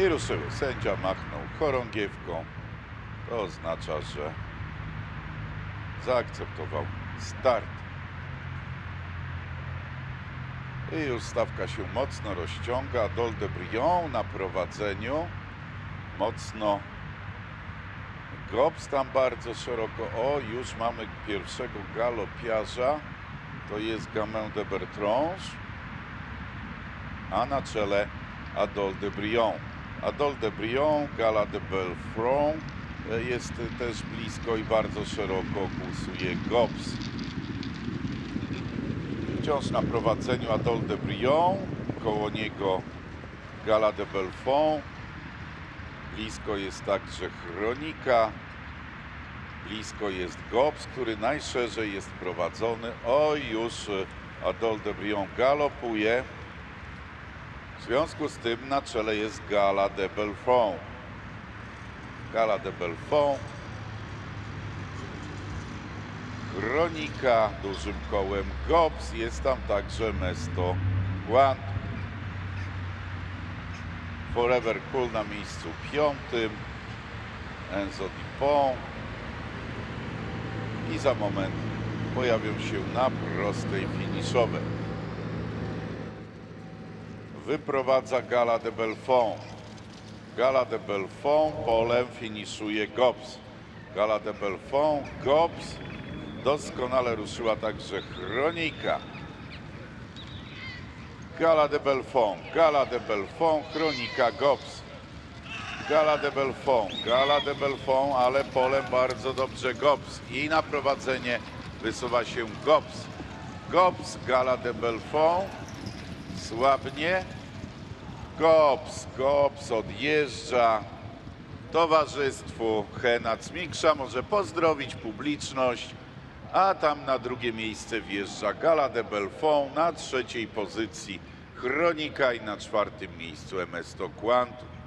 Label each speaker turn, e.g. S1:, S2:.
S1: I ruszyły. Sędzia machnął chorągiewką. To oznacza, że zaakceptował start. I już stawka się mocno rozciąga. Dol de Brion na prowadzeniu. Mocno Gops tam bardzo szeroko. O, już mamy pierwszego galopiarza. To jest Gamin de Bertrange. A na czele Adol de Brion. Adol de Brion, Gala de Belfront e, jest też blisko i bardzo szeroko kłusuje Gops. Wciąż na prowadzeniu Adol de Brion, koło niego Gala de Belfont. Blisko jest także Chronika. Blisko jest Gops, który najszerzej jest prowadzony. O, już Adol de Brion galopuje. W związku z tym na czele jest Gala de Belfont. Gala de Belfont. Chronika dużym kołem Gops. Jest tam także Mesto Guant. Forever Cool na miejscu piątym. Enzo Dupont. I za moment pojawią się na prostej finiszowej. Wyprowadza Gala de Belfont. Gala de Belfont polem finiszuje Gops. Gala de Belfont, Gops. Doskonale ruszyła także Chronika. Gala de Belfont, Gala de Belfont, Chronika Gops. Gala de Belfont, Gala de Belfont, ale polem bardzo dobrze Gops. I na prowadzenie wysuwa się Gops. Gops, Gala de Belfont, słabnie. Gops, Gops odjeżdża. Towarzystwu Hena Cmikrza może pozdrowić publiczność, a tam na drugie miejsce wjeżdża Gala de Belfont, na trzeciej pozycji Chronika i na czwartym miejscu MS Quantum.